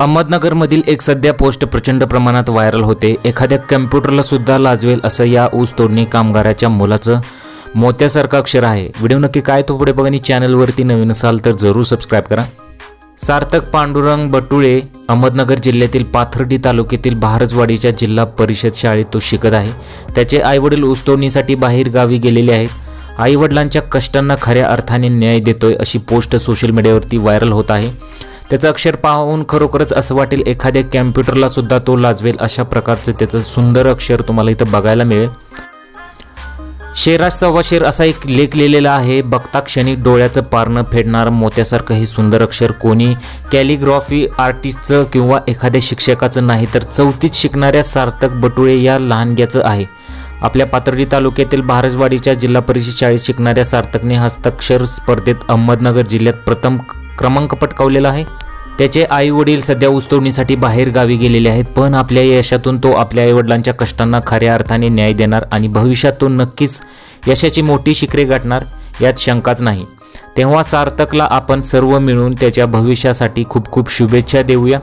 अहमदनगरमधील एक सध्या पोस्ट प्रचंड प्रमाणात व्हायरल होते. एखाद्या कम्प्युटरला सुद्धा लाजवेल असं या ऊस तोडणी कामगाराच्या मुलाचं मोत्यासारखं अक्षर आहे. व्हिडिओ नक्की काय तो पुढे बघा आणि चॅनलवरती नवीन असाल तर जरूर सबस्क्राईब करा. सार्थक पांडुरंग बटुळे अहमदनगर जिल्ह्यातील पाथर्डी तालुक्यातील भारजवाडीच्या जिल्हा परिषद शाळेत तो शिकत आहे. त्याचे आईवडील ऊसतोडणीसाठी बाहेर गावी गेलेले आहेत. आईवडिलांच्या कष्टांना खऱ्या अर्थाने न्याय देतोय अशी पोस्ट सोशल मीडियावरती व्हायरल होत आहे. त्याचं अक्षर पाहून खरोखरच असं वाटेल एखाद्या कॅम्प्युटरला सुद्धा तो लाजवेल अशा प्रकारचं त्याचं सुंदर अक्षर तुम्हाला इथं बघायला मिळेल. शेराज सव्वा शेर असा एक लेख लिहिलेला आहे. बघता क्षणी डोळ्याचं पारणं फेडणारं मोत्यासारखं हे सुंदर अक्षर कोणी कॅलिग्राफी आर्टिस्टचं किंवा एखाद्या शिक्षकाचं नाही तर चौथीत शिकणाऱ्या सार्थक बटुळे या लहानग्याचं आहे. आपल्या पाथर्डी तालुक्यातील भारजवाडीच्या जिल्हा परिषद शाळेत शिकणाऱ्या सार्थकने हस्ताक्षर स्पर्धेत अहमदनगर जिल्ह्यात प्रथम क्रमांक पटकावलेला आहे. त्याचे आई वडील सध्या ऊसतोडणीसाठी बाहेर गावी गेलेले आहेत पण आपल्या यशातून तो आपल्या आईवडिलांच्या कष्टांना खऱ्या अर्थाने न्याय देणार आणि भविष्यात तो नक्कीच यशाची मोठी शिखरे गाठणार यात शंकाच नाही. तेव्हा सार्थकला आपण सर्व मिळून त्याच्या भविष्यासाठी खूप खूप शुभेच्छा देऊया.